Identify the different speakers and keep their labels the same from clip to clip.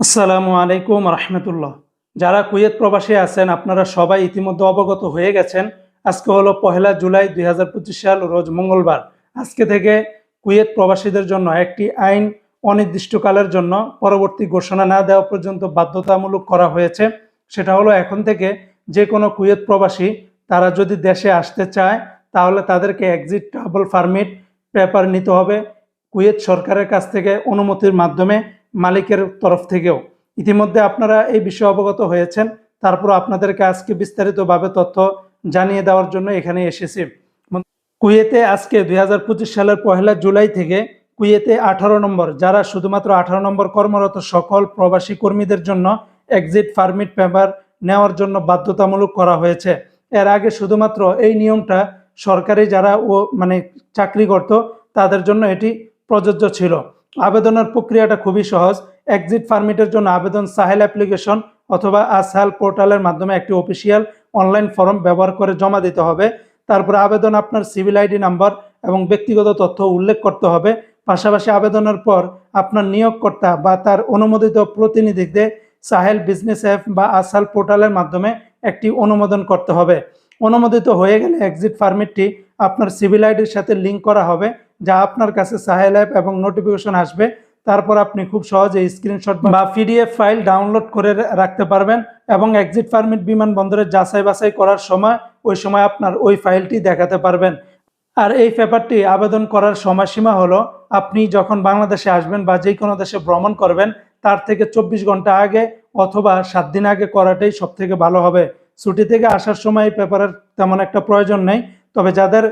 Speaker 1: আসসালামু আলাইকুম রহমতুল্লাহ। যারা কুয়েত প্রবাসী আছেন, আপনারা সবাই ইতিমধ্যে অবগত হয়ে গেছেন, আজকে হলো পহেলা জুলাই দুই হাজার পঁচিশ সাল, রোজ মঙ্গলবার। আজকে থেকে কুয়েত প্রবাসীদের জন্য একটি আইন অনির্দিষ্টকালের জন্য পরবর্তী ঘোষণা না দেওয়া পর্যন্ত বাধ্যতামূলক করা হয়েছে। সেটা হলো এখন থেকে যে কোনো কুয়েত প্রবাসী, তারা যদি দেশে আসতে চায়, তাহলে তাদেরকে এক্সিট ট্রাভেল পারমিট পেপার নিতে হবে। কুয়েত সরকারের কাছ থেকে অনুমতির মাধ্যমে মালিকের তরফ থেকেও। ইতিমধ্যে আপনারা এই বিষয়ে অবগত হয়েছেন। তারপর আপনাদেরকে আজকে বিস্তারিতভাবে তথ্য জানিয়ে দেওয়ার জন্য এখানে এসেছি। কুয়েতে আজকে দু হাজার পঁচিশ সালের পহেলা জুলাই থেকে কুয়েতে আঠারো নম্বর, যারা শুধুমাত্র আঠারো নম্বর কর্মরত সকল প্রবাসী কর্মীদের জন্য এক্সিট পারমিট পেপার নেওয়ার জন্য বাধ্যতামূলক করা হয়েছে। এর আগে শুধুমাত্র এই নিয়মটা সরকারি যারা ও মানে চাকরি করত তাদের জন্য এটি প্রযোজ্য ছিল। আবেদনের প্রক্রিয়াটা খুবই সহজ। এক্সিট পারমিটের জন্য আবেদন সাহেল অ্যাপ্লিকেশন অথবা আসাল পোর্টালের মাধ্যমে একটি অফিসিয়াল অনলাইন ফর্ম ব্যবহার করে জমা দিতে হবে। তারপরে আবেদন আপনার সিভিল আইডি নাম্বার এবং ব্যক্তিগত তথ্য উল্লেখ করতে হবে। পাশাপাশি আবেদনের পর আপনার নিয়োগকর্তা বা তার অনুমোদিত প্রতিনিধিদের সাহেল বিজনেস অ্যাপ বা আসাল পোর্টালের মাধ্যমে একটি অনুমোদন করতে হবে। অনুমোদিত হয়ে গেলে এক্সিট পারমিটটি আপনার সিভিল আইডির সাথে লিঙ্ক করা হবে। যা আপনার কাছে সাহেল অ্যাপ এবং নোটিফিকেশন আসবে, তারপর আপনি খুব সহজে স্ক্রিনশট বা পিডিএফ ফাইল ডাউনলোড করে রাখতে পারবেন এবং এক্সিট পারমিট বিমানবন্দরে যাচাই বাছাই করার সময়, ওই সময় আপনার ওই ফাইলটি দেখাতে পারবেন। আর এই পেপারটি আবেদন করার সময়সীমা হলো, আপনি যখন বাংলাদেশে আসবেন বা যে কোনো দেশে ভ্রমণ করবেন, তার থেকে চব্বিশ ঘণ্টা আগে অথবা সাত দিন আগে করাটাই সব থেকে ভালো হবে। ছুটি থেকে আসার সময় এই পেপারের তেমন একটা প্রয়োজন নেই, তবে যাদের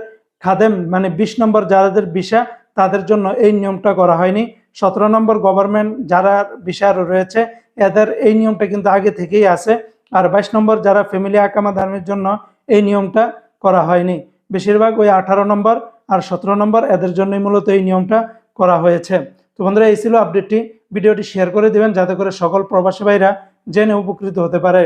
Speaker 1: খাদেম মানে বিশ নম্বর যাদের ভিসা, তাদের জন্য এই নিয়মটা করা হয়নি। সতেরো নম্বর গভর্নমেন্ট যারা ভিসা রয়েছে, এদের এই নিয়মটা কিন্তু আগে থেকেই আছে। আর বাইশ নম্বর যারা ফ্যামিলি আকামা ধর্মের জন্য এই নিয়মটা করা হয়নি। বেশিরভাগ ওই আঠারো নম্বর আর সতেরো নম্বর এদের জন্যই মূলত এই নিয়মটা করা হয়েছে। তো বন্ধুরা, এই ছিল আপডেটটি ভিডিওটি শেয়ার করে দিবেন, যাতে করে সকল প্রবাসী ভাইরা জেনে উপকৃত হতে পারে।